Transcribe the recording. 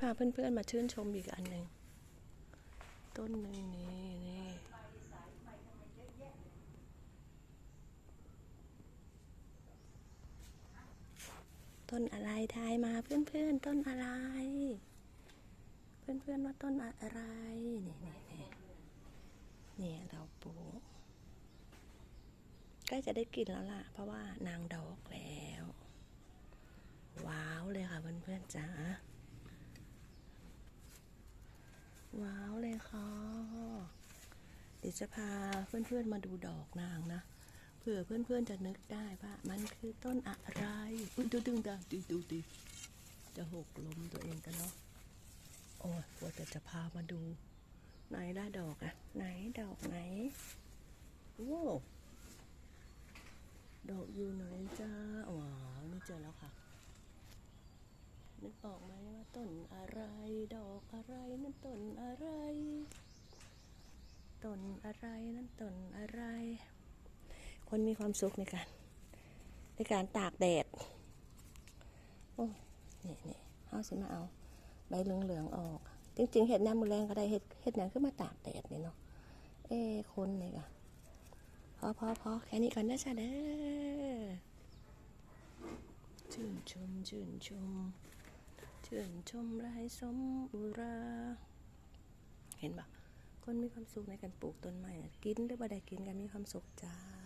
พาเพื่อนๆมาชื่นชมอีกอันหนึ่งต้นหนึ่งนี่นี่ต้นอะไรทายมาเพื่อนๆต้นอะไร เพื่อนๆว่าต้นอะไรนี่นี่นี่นี่เราปลูกใกล้จะได้กินแล้วล่ะ เพราะว่านางดอกแล้ว ว้าวเลยค่ะเพื่อนๆจ๋า ว้าวเลยค่ะ เดี๋ยวจะพาเพื่อนๆมาดูดอกนางนะเผื่อเพื่อนๆจะนึกได้ว่ามันคือต้นอะไรอุ้ยดูดึงดาดูดูดิจะหกล้มตัวเองกันเนาะโอ้ยกว่าแต่จะพามาดู ไหนได้ดอกอะไหนดอกไหนโอ้ดอกอยู่ไหนจ้าว้าวนี่เจอแล้วค่ะนึกออกไหมว่าต้นอะไร ดอกอะไรนั่นต้นอะไร ต้นอะไรนั่นต้นอะไร คนมีความสุขในการในการตากแดดโอ้นี่นี่เอาสิมาเอา ใบเหลืองๆออก จริง ๆเห็ดน้ำมือแรงก็ได้เห็ดเห็ดหยังขึ้นมาตากแดดนี่เนาะเอ้คนนี่กะพอพอพอแค่นี้ก่อนนะจ๊ะเด้อชื่นชมชื่นชมชื่นชมไรสมอุรา เห็นปะ คนมีความสุขในการปลูกต้นไม้น่กินหรือบ่ได้กินกันมีความสุขจ้า